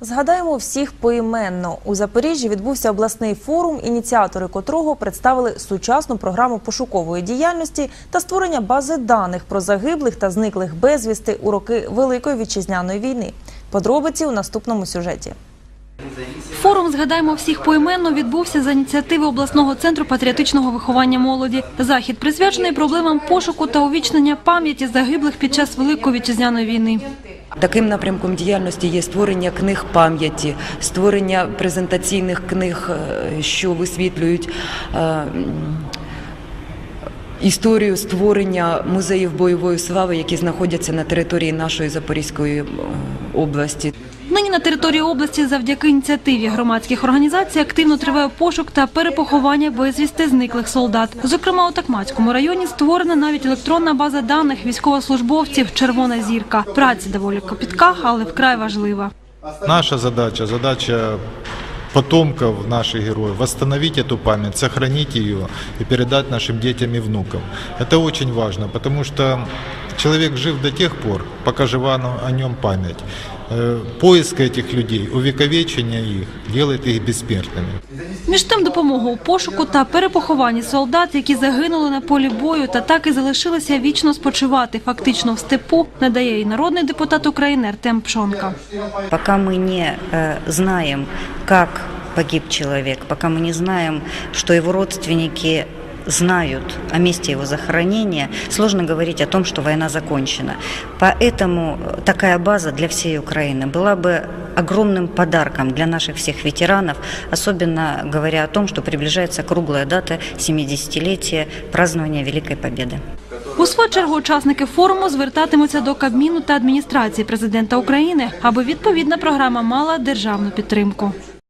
Згадаємо всіх поіменно. У Запоріжжі відбувся обласний форум, ініціатори котрого представили сучасну програму пошукової діяльності та створення бази даних про загиблих та зниклих безвісти у роки Великої вітчизняної війни. Подробиці у наступному сюжеті. Форум «Згадаємо всіх поіменно» відбувся за ініціативи обласного центру патріотичного виховання молоді. Захід присвячений проблемам пошуку та увічнення пам'яті загиблих під час Великої вітчизняної війни. Таким напрямком діяльності є створення книг пам'яті, створення презентаційних книг, е, що висвітлюють е, історію створення музеїв бойової слави, які знаходяться на території нашої Запорізької області. Нині на території області завдяки ініціативі громадських організацій активно триває пошук та перепоховання безвісти зниклих солдат. Зокрема, у Такмацькому районі створена навіть електронна база даних військовослужбовців Червона зірка. Праця доволі копітка, але вкрай важлива. Наша задача, задача потомков наших героев, восстановить эту память, сохранить ее и передать нашим детям и внукам. Это очень важно, потому что человек жив до тех пор, пока жива о нем память. Э, Поиск этих людей, увековечение их делает их бессмертными. Між тим, допомогу у пошуку та перепохованні солдат, які загинули на полі бою та так і залишилися вічно спочивати фактично в степу, надає і народний депутат України Артем Пшонка. Пока мы не э, знаем, как погиб человек, пока мы не знаем, что его родственники знают о месте его захоронения, сложно говорить о том, что война закончена. Поэтому э, такая база для всей Украины была бы огромным подарком для наших всех ветеранов, особенно говоря о том, что приближается круглая дата 70-летия празднования Великой Победы. У свою чергу учасники форуму звертатимуться до Кабміну та адміністрації президента України, аби відповідна програма мала державну підтримку.